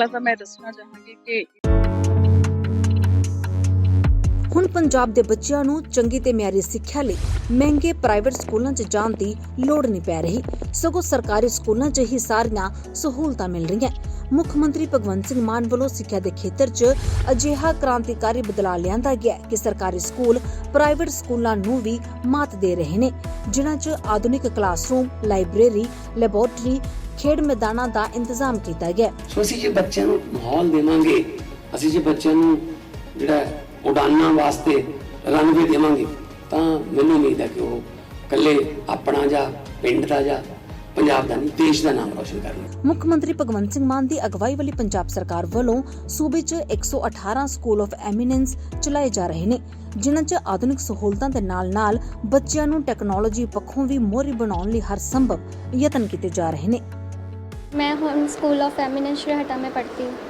ਪਹਿਲਾਂ ਤਾਂ ਮੈਂ ਦੱਸਣਾ ਚਾਹਾਂਗੀ ਕਿ ਹੁਣ ਪੰਜਾਬ ਦੇ ਬੱਚਿਆਂ ਨੂੰ ਚੰਗੀ ਤੇ ਮਿਆਰੀ ਸਿੱਖਿਆ ਲਈ ਮਹਿੰਗੇ ਪ੍ਰਾਈਵੇਟ ਸਕੂਲਾਂ 'ਚ ਜਾਣ ਦੀ ਲੋੜ ਨਹੀਂ ਪੈ ਰਹੀ। ਸਗੋਂ ਸਰਕਾਰੀ ਸਕੂਲਾਂ 'ਚ ਹੀ ਸਾਰੀਆਂ ਸਹੂਲਤਾਂ ਮਿਲ ਰਹੀਆਂ। ਮੁੱਖ ਮੰਤਰੀ ਭਗਵੰਤ ਸਿੰਘ ਮਾਨ ਵੱਲੋਂ ਸਿੱਖਿਆ ਦੇ ਖੇਤਰ 'ਚ ਅਜਿਹਾ ਕ੍ਰਾਂਤੀਕਾਰੀ ਬਦਲਾਅ ਲਿਆਂਦਾ ਗਿਆ ਕਿ ਸਰਕਾਰੀ ਸਕੂਲ ਪ੍ਰਾਈਵੇਟ ਸਕੂਲਾਂ ਨੂੰ ਵੀ ਮਾਤ ਦੇ ਰਹੇ ਨੇ, ਜਿਨ੍ਹਾਂ 'ਚ ਆਧੁਨਿਕ ਕਲਾਸਰੂਮ, ਲਾਇਬ੍ਰੇਰੀ, ਲੈਬੋਰਟਰੀ ਖੇਡ ਮੈਦਾਨਾਂ ਦਾ ਇੰਤਜ਼ਾਮ ਕੀਤਾ ਗਿਆ। ਸੋ ਅਸੀਂ ਜੇ ਬੱਚਿਆਂ ਨੂੰ ਮਾਹੌਲ ਦੇਵਾਂਗੇ ਅਸੀਂ ਜੇ ਬੱਚਿਆਂ ਨੂੰ ਜਿਹੜਾ ਉਡਾਨਾਂ ਵਾਸਤੇ ਰਨਵੇ ਦੇਵਾਂਗੇ ਤਾਂ ਮੈਨੂੰ ਉਮੀਦ ਹੈ ਕਿ ਉਹ ਇਕੱਲੇ ਆਪਣਾ ਜਾਂ ਪਿੰਡ ਦਾ ਜਾਂ ਪੰਜਾਬ ਦਾ ਨਹੀਂ ਦੇਸ਼ ਦਾ ਨਾਮ ਰੌਸ਼ਨ ਕਰਨਗੇ। ਮੁੱਖ ਮੰਤਰੀ ਭਗਵੰਤ ਸਿੰਘ ਮਾਨ ਦੀ ਅਗਵਾਈ ਵਾਲੀ ਪੰਜਾਬ ਸਰਕਾਰ ਵੱਲੋਂ ਸੂਬੇ 'ਚ 118 ਸਕੂਲ ਆਫ ਐਮੀਨੈਂਸ ਚਲਾਏ ਜਾ ਰਹੇ ਨੇ ਜਿਨ੍ਹਾਂ 'ਚ ਆਧੁਨਿਕ ਸਹੂਲਤਾਂ ਦੇ ਨਾਲ-ਨਾਲ ਬੱਚਿਆਂ ਨੂੰ ਟੈਕਨੋਲੋਜੀ ਪੱਖੋਂ ਵੀ ਮੋਹਰੀ ਬਣਾਉਣ ਲਈ ਹਰ ਸੰਭਵ ਯਤਨ ਕੀਤੇ ਜਾ ਰਹੇ ਨੇ। ਮੈਂ ਹੁਣ ਸਕੂਲ ਆਫ ਐਮੀਨੈਂਸ ਹਟਾ ਮੈਂ ਪੜ੍ਹਦੀ ਹਾਂ।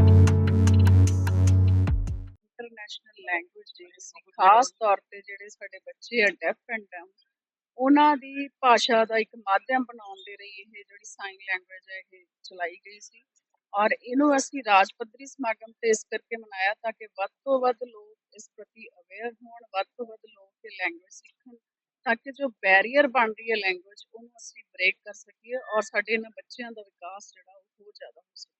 ਲੈਂਗੁਏਜ ਜਿਹੜੇ ਸੀ ਖਾਸ ਤੌਰ ਤੇ ਜਿਹੜੇ ਸਾਡੇ ਬੱਚੇ ਆ ਡੈਫ ਐਂਡ ਡੰਮ ਉਹਨਾਂ ਦੀ ਭਾਸ਼ਾ ਦਾ ਇੱਕ ਮਾਧਿਅਮ ਬਣਾਉਣ ਦੇ ਲਈ ਇਹ ਜਿਹੜੀ ਸਾਈਨ ਲੈਂਗੁਏਜ ਹੈ ਇਹ ਚਲਾਈ ਗਈ ਸੀ। ਔਰ ਇਹਨੂੰ ਅਸੀਂ ਰਾਜ ਪੱਧਰੀ ਸਮਾਗਮ ਤੇ ਇਸ ਕਰਕੇ ਮਨਾਇਆ ਤਾਂ ਕਿ ਵੱਧ ਤੋਂ ਵੱਧ ਲੋਕ ਇਸ ਪ੍ਰਤੀ ਅਵੇਅਰ ਹੋਣ ਵੱਧ ਤੋਂ ਵੱਧ ਲੋਕ ਇਹ ਲੈਂਗੁਏਜ ਸਿੱਖਣ ਤਾਂ ਕਿ ਜੋ ਬੈਰੀਅਰ ਬਣ ਰਹੀ ਹੈ ਲੈਂਗੁਏਜ ਉਹਨੂੰ ਅਸੀਂ ਬ੍ਰੇਕ ਕਰ ਸਕੀਏ ਔਰ ਸਾਡੇ ਇਹਨਾਂ ਬੱਚਿਆਂ ਦਾ ਵਿਕਾਸ ਜਿਹੜਾ ਉਹ ਹੋਰ ਜ਼ਿਆਦਾ ਹੋ ਸਕੇ।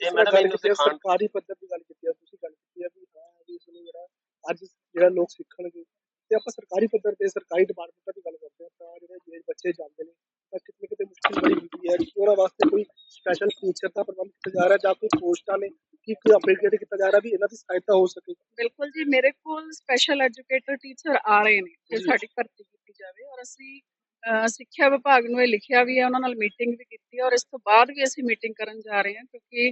ਜੇ ਮੈਡਮ ਹੈ, ਸਰਕਾਰੀ ਪੱਧਰ ਦੀ ਗੱਲ ਕੀਤੀ ਹੈ ਤੁਸੀਂ ਗੱਲ ਕੀਤੀ ਹੈ ਵੀ ਹਾਂ ਵੀ ਇਸ ਨੂੰ ਜਿਹੜਾ ਅੱਜ ਜਿਹੜਾ ਲੋਕ ਸਿੱਖਣਗੇ ਤੇ ਆਪਾਂ ਸਰਕਾਰੀ ਪੱਧਰ ਤੇ ਸਰਕਾਰੀ ਡਿਪਾਰਟਮੈਂਟਾਂ ਦੀ ਗੱਲ ਕਰਦੇ ਹਾਂ ਤਾਂ ਜਿਹੜੇ ਜਿਹੜੇ ਬੱਚੇ ਜਾਂਦੇ ਨੇ ਤਾਂ ਕਿਤੇ ਕਿਤੇ ਮੁਸ਼ਕਿਲ ਬੜੀ ਹੁੰਦੀ ਹੈ ਕਿ ਉਹਨਾਂ ਵਾਸਤੇ ਕੋਈ ਸਪੈਸ਼ਲ ਟੀਚਰ ਦਾ ਪ੍ਰਬੰਧ ਕੀਤਾ ਜਾ ਰਿਹਾ ਜਾਂ ਕੋਈ ਪੋਸਟਾਂ ਨੇ ਕਿ ਕੋਈ ਅਪਡੇਟ ਕੀਤਾ ਜਾ ਰਿਹਾ ਵੀ ਇਹਨਾਂ ਦੀ ਸਹਾਇਤਾ ਹੋ ਸਕੇ ਬਿਲਕੁਲ ਜੀ ਮੇਰੇ ਕੋਲ ਸਪੈਸ਼ਲ ਐਜੂਕੇਟਰ ਟੀਚਰ ਆ ਰਹੇ ਨੇ ਜੀ। ਸਾਡੀ ਭਰਤੀ ਕੀਤੀ ਜਾਵੇ ਔਰ ਅਸੀਂ ਸਿੱਖਿਆ ਵਿਭਾਗ ਨੂੰ ਇਹ ਲਿਖਿਆ ਵੀ ਹੈ ਉਹਨਾਂ ਨਾਲ ਮੀਟਿੰਗ ਵੀ ਕੀਤੀ ਔਰ ਇਸ ਤੋਂ ਬਾਅਦ ਵੀ ਅਸੀਂ ਮੀਟਿੰਗ ਕਰਨ ਜਾ ਰਹੇ ਹਾਂ ਕਿਉਂਕਿ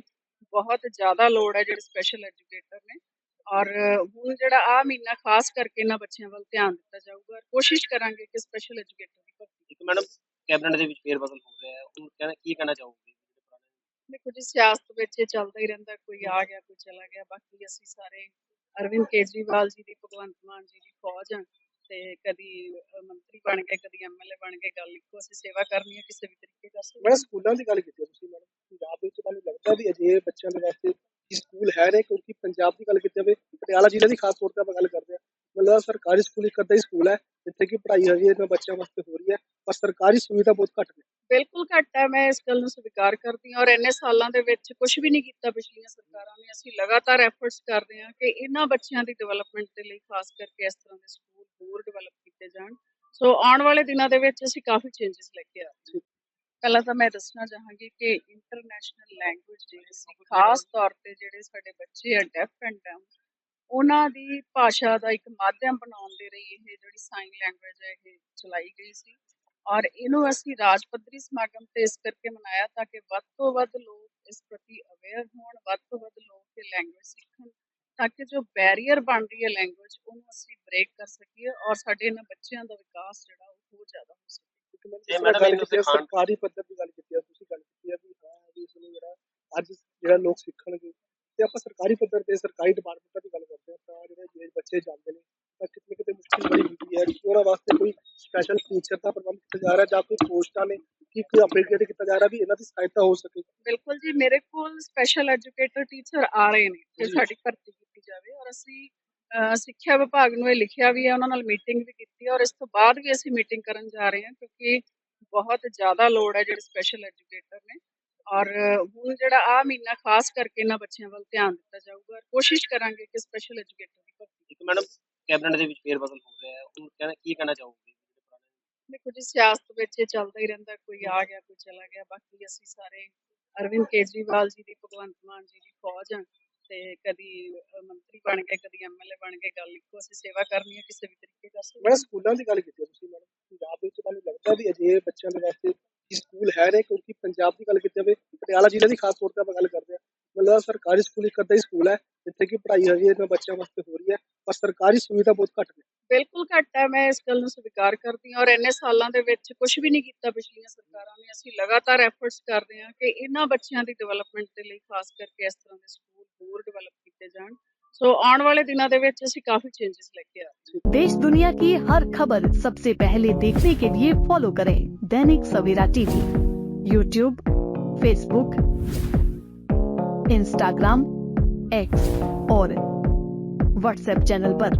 ਬਹੁਤ ਜ਼ਿਆਦਾ ਲੋੜ ਹੈ ਜਿਹੜੇ ਸਪੈਸ਼ਲ ਐਜੂਕੇਟਰ ਨੇ ਔਰ ਹੁਣ ਜਿਹੜਾ ਆ ਮਹੀਨਾ ਖਾਸ ਕਰਕੇ ਇਹਨਾਂ ਬੱਚਿਆਂ ਵੱਲ ਧਿਆਨ ਦਿੱਤਾ ਜਾਊਗਾ ਔਰ ਕੋਸ਼ਿਸ਼ ਕਰਾਂਗੇ ਕਿ ਸਪੈਸ਼ਲ ਐਜੂਕੇਟਰ ਦੀ ਭਰਤੀ ਇੱਕ ਮੈਡਮ ਕੈਬਨਿਟ ਦੇ ਵਿੱਚ ਫੇਰ ਬਦਲ ਹੋ ਰਿਹਾ ਹੈ ਉਹਨੂੰ ਕਹਿਣਾ ਕੀ ਕਹਿਣਾ ਚਾਹੋਗੇ? ਦੇਖੋ ਜੀ ਸਿਆਸਤ ਵਿੱਚ ਇਹ ਚੱਲਦਾ ਹੀ ਰਹਿੰਦਾ ਕੋਈ ਆ ਗਿਆ ਕੋਈ ਚਲਾ ਗਿਆ ਬਾਕੀ ਅਸੀਂ ਸਾਰੇ ਅਰਵਿੰਦ ਕੇਜਰੀਵਾਲ ਜੀ ਦੀ ਭਗਵੰਤ ਮਾਨ ਜੀ ਦੀ ਫੌਜ ਆ ਤੇ ਕਦੀ ਮੰਤਰੀ ਬਣ ਕੇ ਕਦੀ ਐਮਐਲਏ ਬਣ ਕੇ ਗੱਲ ਇੱਕੋ ਅਸੀਂ ਸੇਵਾ ਕਰਨੀ ਹੈ ਕਿਸੇ ਵੀ ਤਰੀਕੇ ਕਰ ਸਕਦੇ ਮੈਂ ਸਕੂਲਾਂ ਦੀ ਗੱਲ ਕੀਤੀ ਤੁਸੀਂ ਮੈਡਮ ਪੰਜਾਬ ਦੇ ਵਿੱਚ ਤੁਹਾਨੂੰ ਲੱਗਦਾ ਵੀ ਅਜੇ ਬੱਚਿਆਂ ਦੇ ਵਾਸਤੇ ਸਕੂਲ ਹੈ ਨੇ ਕਿਉਂਕਿ ਪੰਜਾਬ ਦੀ ਗੱਲ ਕੀਤੀ ਜਾਵੇ ਪਟਿਆਲਾ ਜ਼ਿਲ੍ਹੇ ਦੀ ਖਾਸ ਤੌਰ ਤੇ ਆਪਾਂ ਗੱਲ ਕਰਦੇ ਹਾਂ। ਮਤਲਬ ਸਰਕਾਰੀ ਸਕੂਲ ਇੱਕ ਅੱਧਾ ਹੀ ਸਕੂਲ ਹੈ ਜਿੱਥੇ ਕਿ ਪੜ੍ਹਾਈ ਹੈਗੀ ਇਹਨਾਂ ਬੱਚਿਆਂ ਵਾਸਤੇ ਹੋ ਰਹੀ ਹੈ ਪਰ ਸਰਕਾਰੀ ਸੁਵਿਧਾ ਬਹੁਤ ਘੱਟ ਨੇ। ਬਿਲਕੁਲ ਘੱਟ ਹੈ ਮੈਂ ਇਸ ਗੱਲ ਨੂੰ ਸਵੀਕਾਰ ਕਰਦੀ ਹਾਂ ਔਰ ਇੰਨੇ ਸਾਲਾਂ ਦੇ ਵਿੱਚ ਕੁਝ ਵੀ ਨਹੀਂ ਕੀਤਾ ਪਿਛਲੀਆਂ ਸਰਕਾਰਾਂ ਨੇ। ਅਸੀਂ ਲਗਾਤਾਰ ਐਫਰਟਸ ਕਰਦੇ ਹਾਂ ਕਿ ਇਹਨਾਂ ਬੱਚਿਆਂ ਦੀ ਡਿਵੈਲਪਮੈਂਟ ਦੇ ਲਈ ਖਾਸ ਕਰਕੇ ਇਸ ਤਰ੍ਹਾਂ ਦੇ ਸਕੂਲ ਹੋਰ ਡਿਵੈਲਪ ਕੀਤੇ ਜਾਣ। ਸੋ ਆਉਣ ਵਾਲੇ ਦਿਨਾਂ ਦੇ ਵਿੱਚ ਅਸੀਂ ਕਾਫੀ ਚੇਂਜਸ ਲੈ ਕੇ ਆ ਰਹੇ ਹਾਂ। ਪਹਿਲਾਂ ਤਾਂ ਮੈਂ ਦੱਸਣਾ ਚਾਹਾਂਗੀ ਕਿ ਇੰਟਰਨੈਸ਼ਨਲ ਲੈਂਗੁਏਜ ਜਿਹੜੇ ਸੀ ਖਾਸ ਤੌਰ ਤੇ ਜਿਹੜੇ ਸਾਡੇ ਬੱਚੇ ਆ ਡੈਫ ਐਂਡ ਡੰਮ ਉਹਨਾਂ ਦੀ ਭਾਸ਼ਾ ਦਾ ਇੱਕ ਮਾਧਿਅਮ ਬਣਾਉਣ ਦੇ ਲਈ ਇਹ ਜਿਹੜੀ ਸਾਈਨ ਲੈਂਗੁਏਜ ਹੈ ਇਹ ਚਲਾਈ ਗਈ ਸੀ। ਔਰ ਇਹਨੂੰ ਅਸੀਂ ਰਾਜ ਪੱਧਰੀ ਸਮਾਗਮ ਤੇ ਇਸ ਕਰਕੇ ਮਨਾਇਆ ਤਾਂ ਕਿ ਵੱਧ ਤੋਂ ਵੱਧ ਲੋਕ ਇਸ ਪ੍ਰਤੀ ਅਵੇਅਰ ਹੋਣ ਵੱਧ ਤੋਂ ਵੱਧ ਲੋਕ ਇਹ ਲੈਂਗੁਏਜ ਸਿੱਖਣ ਤਾਂ ਕਿ ਜੋ ਬੈਰੀਅਰ ਬਣ ਰਹੀ ਹੈ ਲੈਂਗੁਏਜ ਉਹਨੂੰ ਅਸੀਂ ਬ੍ਰੇਕ ਕਰ ਸਕੀਏ ਔਰ ਸਾਡੇ ਇਹਨਾਂ ਬੱਚਿਆਂ ਦਾ ਵਿਕਾਸ ਜਿਹੜਾ ਉਹ ਹੋਰ ਜ਼ਿਆਦਾ ਹੋ ਸਕੇ। ਇੱਕ ਮੈਂ ਜੇ ਮੈਡਮ ਇਹਨੂੰ ਸਿਖਾਉਣ- ਸਰਕਾਰੀ ਪੱਧਰ ਦੀ ਗੱਲ ਕੀਤੀ ਹੈ ਤੁਸੀਂ ਗੱਲ ਕੀਤੀ ਹੈ ਵੀ ਹਾਂ ਵੀ ਇਸ ਨੂੰ ਜਿਹੜਾ ਅੱਜ ਜਿਹੜਾ ਲੋਕ ਸਿੱਖਣਗੇ ਤੇ ਆਪਾਂ ਸਰਕਾਰੀ ਪੱਧਰ ਤੇ ਸਰਕਾਰੀ ਡਿਪਾਰਟਮੈਂਟਾਂ ਦੀ ਗੱਲ ਕਰਦੇ ਹਾਂ ਤਾਂ ਜਿਹੜੇ ਜਿਹੜੇ ਬੱਚੇ ਜਾਂਦੇ ਨੇ ਤਾਂ ਕਿਤੇ ਕਿਤੇ ਮੁਸ਼ਕਿਲ ਬੜੀ ਹੁੰਦੀ ਹੈ ਕਿ ਉਹਨਾਂ ਵਾਸਤੇ ਕੋਈ ਸਪੈਸ਼ਲ ਟੀਚਰ ਦਾ ਪ੍ਰਬੰਧ ਕੀਤਾ ਜਾ ਰਿਹਾ ਜਾਂ ਕੋਈ ਪੋਸਟਾਂ ਨੇ ਕਿ ਕੋਈ ਅਪਡੇਟ ਕੀਤਾ ਜਾ ਰਿਹਾ ਵੀ ਇਹਨਾਂ ਦੀ ਸਹਾਇਤਾ ਹੋ ਸਕੇ ਬਿਲਕੁਲ ਜੀ ਮੇਰੇ ਕੋਲ ਸਪੈਸ਼ਲ ਐਜੂਕੇਟਰ ਟੀਚਰ ਆ ਰਹੇ ਨੇ ਜੀ। ਸਾਡੀ ਭਰਤੀ ਕੀਤੀ ਜਾਵੇ ਔਰ ਅਸੀਂ ਸਿੱਖਿਆ ਵਿਭਾਗ ਨੂੰ ਇਹ ਲਿਖਿਆ ਵੀ ਹੈ ਉਹਨਾਂ ਨਾਲ ਮੀਟਿੰਗ ਵੀ ਕੀਤੀ ਔਰ ਇਸ ਤੋਂ ਬਾਅਦ ਵੀ ਅਸੀਂ ਮੀਟਿੰਗ ਕਰਨ ਜਾ ਰਹੇ ਹਾਂ ਕਿਉਂਕਿ ਬਹੁਤ ਜ਼ਿਆਦਾ ਲੋੜ ਹੈ ਜਿਹੜੇ ਸਪੈਸ਼ਲ ਐਜੂਕੇਟਰ ਨੇ ਔਰ ਹੁਣ ਜਿਹੜਾ ਆ ਮਹੀਨਾ ਖਾਸ ਕਰਕੇ ਇਹਨਾਂ ਬੱਚਿਆਂ ਵੱਲ ਧਿਆਨ ਦਿੱਤਾ ਜਾਊਗਾ ਔਰ ਕੋਸ਼ਿਸ਼ ਕਰਾਂਗੇ ਕਿ ਸਪੈਸ਼ਲ ਐਜੂਕੇਟਰ ਦੀ ਭਰਤੀ ਇੱਕ ਮੈਡਮ ਕੈਬਨਿਟ ਦੇ ਵਿੱਚ ਫੇਰ ਬਦਲ ਹੋ ਰਿਹਾ ਹੈ ਉਹਨੂੰ ਕਹਿਣਾ ਕੀ ਕਹਿਣਾ ਚਾਹੋਗੇ? ਦੇਖੋ ਜੀ ਸਿਆਸਤ ਵਿੱਚ ਇਹ ਚੱਲਦਾ ਹੀ ਰਹਿੰਦਾ ਕੋਈ ਆ ਗਿਆ ਕੋਈ ਚਲਾ ਗਿਆ ਬਾਕੀ ਅਸੀਂ ਸਾਰੇ ਅਰਵਿੰਦ ਕੇਜਰੀਵਾਲ ਜੀ ਦੀ ਭਗਵੰਤ ਮਾਨ ਜੀ ਦੀ ਫੌਜ ਆ ਤੇ ਕਦੀ ਮੰਤਰੀ ਬਣ ਕੇ ਕਦੀ ਐਮਐਲਏ ਬਣ ਕੇ ਗੱਲ ਇੱਕੋ ਅਸੀਂ ਸੇਵਾ ਕਰਨੀ ਹੈ ਕਿਸੇ ਵੀ ਤਰੀਕੇ ਸਕਦੇ ਮੈਂ ਸਕੂਲਾਂ ਦੀ ਗੱਲ ਕੀਤੀ ਹੈ ਤੁਸੀਂ ਮੈਡਮ। ਪੰਜਾਬ ਦੇ ਵਿੱਚ ਤੁਹਾਨੂੰ ਲੱਗਦਾ ਵੀ ਅਜੇ ਬੱਚਿਆਂ ਦੇ ਵਾਸਤੇ ਕੀ ਸਕੂਲ ਹੈ ਨੇ? ਕਿਉਂਕਿ ਪੰਜਾਬ ਦੀ ਗੱਲ ਕੀਤੀ ਜਾਵੇ ਪਟਿਆਲਾ ਜ਼ਿਲ੍ਹੇ ਦੀ ਖਾਸ ਤੌਰ ਤੇ ਆਪਾਂ ਗੱਲ ਕਰਦੇ ਹਾਂ। ਸਕੂਲ ਹੈ ਸਰਕਾਰੀ ਸਕੂਲ ਇੱਕ ਅੱਧਾ ਹੀ ਸਕੂਲ ਹੈ ਜਿੱਥੇ ਕਿ ਪੜ੍ਹਾਈ ਹੈਗੀ ਇਹਨਾਂ ਬੱਚਿਆਂ ਵਾਸਤੇ ਹੋ ਰਹੀ ਹੈ ਪਰ ਸਰਕਾਰੀ ਸੁਵਿਧਾ ਬਹੁਤ ਘੱਟ ਨੇ। ਬਿਲਕੁਲ ਘੱਟ ਹੈ ਮੈਂ ਇਸ ਗੱਲ ਨੂੰ ਸਵੀਕਾਰ ਕਰਦੀ ਹਾਂ ਔਰ ਇੰਨੇ ਸਾਲਾਂ ਦੇ ਵਿੱਚ ਕੁਝ ਵੀ ਨਹੀਂ ਕੀਤਾ ਪਿਛਲੀਆਂ ਸਰਕਾਰਾਂ ਨੇ। ਅਸੀਂ ਲਗਾਤਾਰ ਐਫਰਟਸ ਕਰਦੇ ਹਾਂ ਕਿ ਇਹਨਾਂ ਬੱਚਿਆਂ ਦੀ ਡਿਵੈਲਪਮੈਂਟ ਦੇ ਲਈ ਖਾਸ ਕਰਕੇ ਇਸ ਤਰ੍ਹਾਂ ਦੇ ਸਕੂਲ ਹੋਰ ਡਿਵੈਲਪ ਕੀਤੇ ਜਾਣ ਸੋ ਆਉਣ ਵਾਲੇ ਦਿਨਾਂ ਦੇ ਵਿੱਚ ਅਸੀਂ ਕਾਫੀ ਚੇਂजेस ਲੈ ਕੇ ਆ ਰਹੇ ਹਾਂ ਦੇਸ਼ ਦੁਨੀਆ ਕੀ ਹਰ ਖਬਰ ਸਭ ਤੋਂ ਪਹਿਲੇ ਦੇਖਣੇ ਕੇ ਲਈ follow ਕरें Dainik Savera TV YouTube Facebook Instagram X और WhatsApp चैनल पर